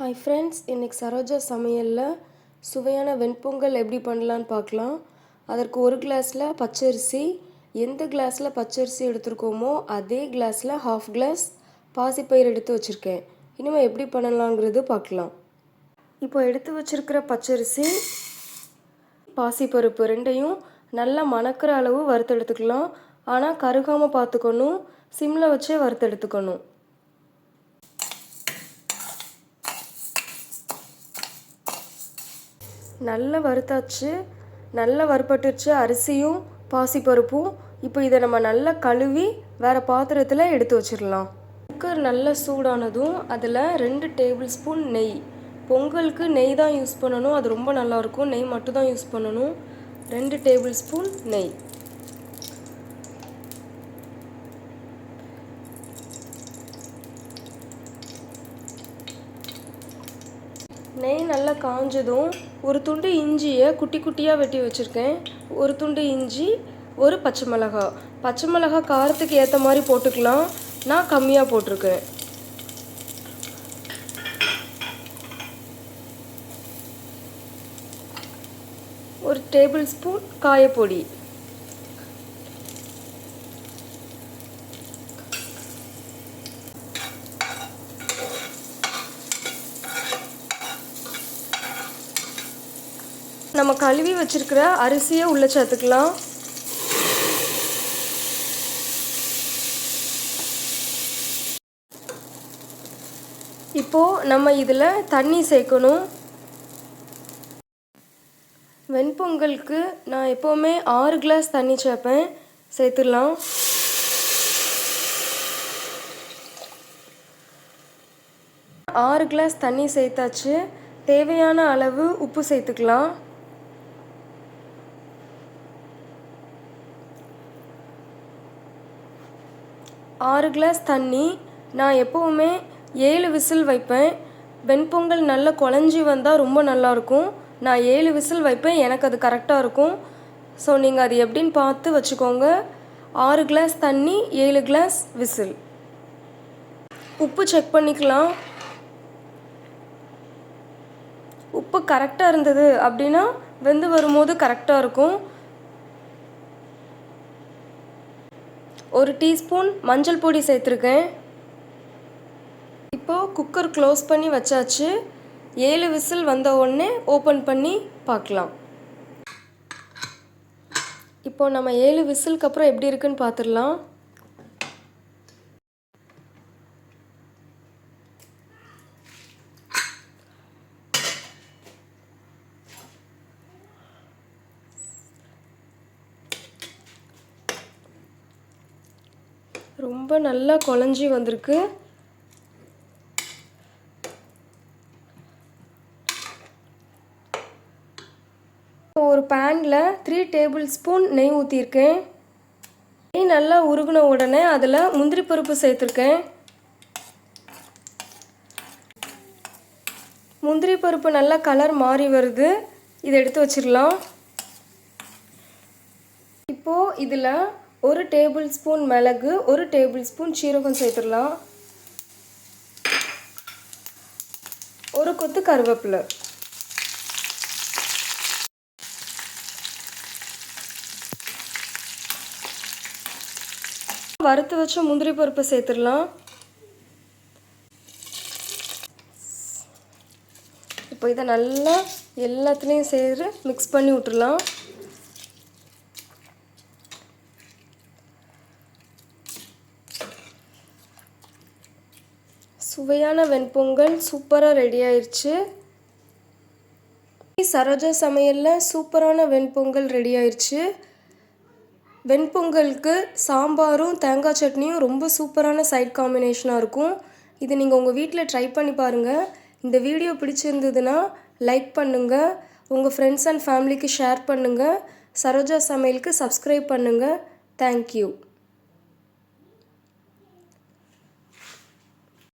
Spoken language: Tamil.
ஹாய் ஃப்ரெண்ட்ஸ் இன்றைக்கி சரோஜா சமையலில் சுவையான வெண்பொங்கல் எப்படி பண்ணலான்னு பார்க்கலாம். அதற்கு ஒரு கிளாஸில் பச்சரிசி எந்த கிளாஸில் பச்சரிசி எடுத்திருக்கோமோ அதே கிளாஸில் ஹாஃப் கிளாஸ் பாசிப்பயிர் எடுத்து வச்சுருக்கேன். இனிமேல் எப்படி பண்ணலாங்கிறது பார்க்கலாம். இப்போ எடுத்து வச்சுருக்கிற பச்சரிசி பாசிப்பருப்பு ரெண்டையும் நல்லா மணக்கிற அளவு வறுத்தெடுத்துக்கலாம். ஆனால் கருகாமல் பார்த்துக்கணும் சிம்மில் வச்சே வறுத்தெடுத்துக்கணும். நல்லா வறுத்தாச்சு நல்லா வறுப்பட்டுருச்சு அரிசியும் பாசிப்பருப்பும். இப்போ இதை நம்ம நல்லா கழுவி வேறு பாத்திரத்தில் எடுத்து வச்சிடலாம். குக்கர் நல்லா சூடானதும் அதில் ரெண்டு டேபிள் ஸ்பூன் நெய். பொங்கலுக்கு நெய் தான் யூஸ் பண்ணணும் அது ரொம்ப நல்லாயிருக்கும் நெய் மட்டும் தான் யூஸ் பண்ணணும். ரெண்டு டேபிள் ஸ்பூன் நெய். நெய் நல்லா காஞ்சதும் ஒரு துண்டு இஞ்சியை குட்டி குட்டியாக வெட்டி வச்சுருக்கேன். ஒரு துண்டு இஞ்சி ஒரு பச்சை மிளகா. பச்சை மிளகா காரத்துக்கு ஏற்ற மாதிரி போட்டுக்கலாம். நான் கம்மியாக போட்டிருக்கேன். ஒரு டேபிள் ஸ்பூன் காயப்பொடி. நம்ம கழுவி வச்சுருக்கிற அரிசியை உள்ளே சேர்த்துக்கலாம். இப்போது நம்ம இதில் தண்ணி சேர்க்கணும். வெண்பொங்கலுக்கு நான் எப்போவுமே ஆறு கிளாஸ் தண்ணி சேர்ப்பேன். சேர்த்துடலாம். ஆறு கிளாஸ் தண்ணி சேர்த்தாச்சு. தேவையான அளவு உப்பு சேர்த்துக்கலாம். ஆறு கிளாஸ் தண்ணி. நான் எப்போவுமே ஏழு விசில் வைப்பேன். வெண்பொங்கல் நல்லா குழஞ்சி வந்தால் ரொம்ப நல்லாயிருக்கும் நான் ஏழு விசில் வைப்பேன். எனக்கு அது கரெக்டாக இருக்கும். ஸோ நீங்கள் அது எப்படின்னு பார்த்து வச்சுக்கோங்க. ஆறு கிளாஸ் தண்ணி ஏழு கிளாஸ் விசில். உப்பு செக் பண்ணிக்கலாம். உப்பு கரெக்டாக இருந்தது அப்படின்னா வெந்து வரும்போது கரெக்டாக இருக்கும். ஒரு டீஸ்பூன் மஞ்சள் பொடி சேர்த்துருக்கேன். இப்போது குக்கர் க்ளோஸ் பண்ணி வச்சாச்சு. ஏழு விசில் வந்த உடனே ஓப்பன் பண்ணி பார்க்கலாம். இப்போது நம்ம ஏழு விசிலுக்கு அப்புறம் எப்படி இருக்குன்னு பார்த்துடலாம். ரொம்ப நல்லா குழஞ்சி வந்திருக்கு. ஒரு பேனில் த்ரீ டேபிள் ஸ்பூன் நெய் ஊற்றிருக்கேன் நெய் நல்லா உருகின உடனே அதில் முந்திரி பருப்பு சேர்த்துருக்கேன். முந்திரி பருப்பு நல்லா கலர் மாறி வருது. இதை எடுத்து வச்சிடலாம். இப்போது இதில் ஒரு டேபிள் ஸ்பூன் மிளகு ஒரு டேபிள் ஸ்பூன் சீரகம் சேர்த்துடலாம். ஒரு கொத்து கருவேப்பிலை. வறுத்து வச்ச முந்திரி பருப்பை சேர்த்துடலாம். இப்போ இதை நல்லா எல்லாத்துலேயும் சேர்த்து மிக்ஸ் பண்ணி விட்டுடலாம். சுவையான வெண்பொங்கல் சூப்பராக ரெடி ஆயிடுச்சு சரோஜா சமையலில் சூப்பரான வெண்பொங்கல் ரெடி ஆயிடுச்சு வெண்பொங்கலுக்கு சாம்பாரும் தேங்காய் சட்னியும் ரொம்ப சூப்பரான சைட் காம்பினேஷனாக இருக்கும். இது நீங்கள் உங்கள் வீட்டில் ட்ரை பண்ணி பாருங்கள் இந்த வீடியோ பிடிச்சிருந்ததுன்னா லைக் பண்ணுங்கள் உங்கள் ஃப்ரெண்ட்ஸ் அண்ட் ஃபேமிலிக்கு ஷேர் பண்ணுங்கள் சரோஜா சமையலுக்கு சப்ஸ்கிரைப் பண்ணுங்கள் தேங்க்யூ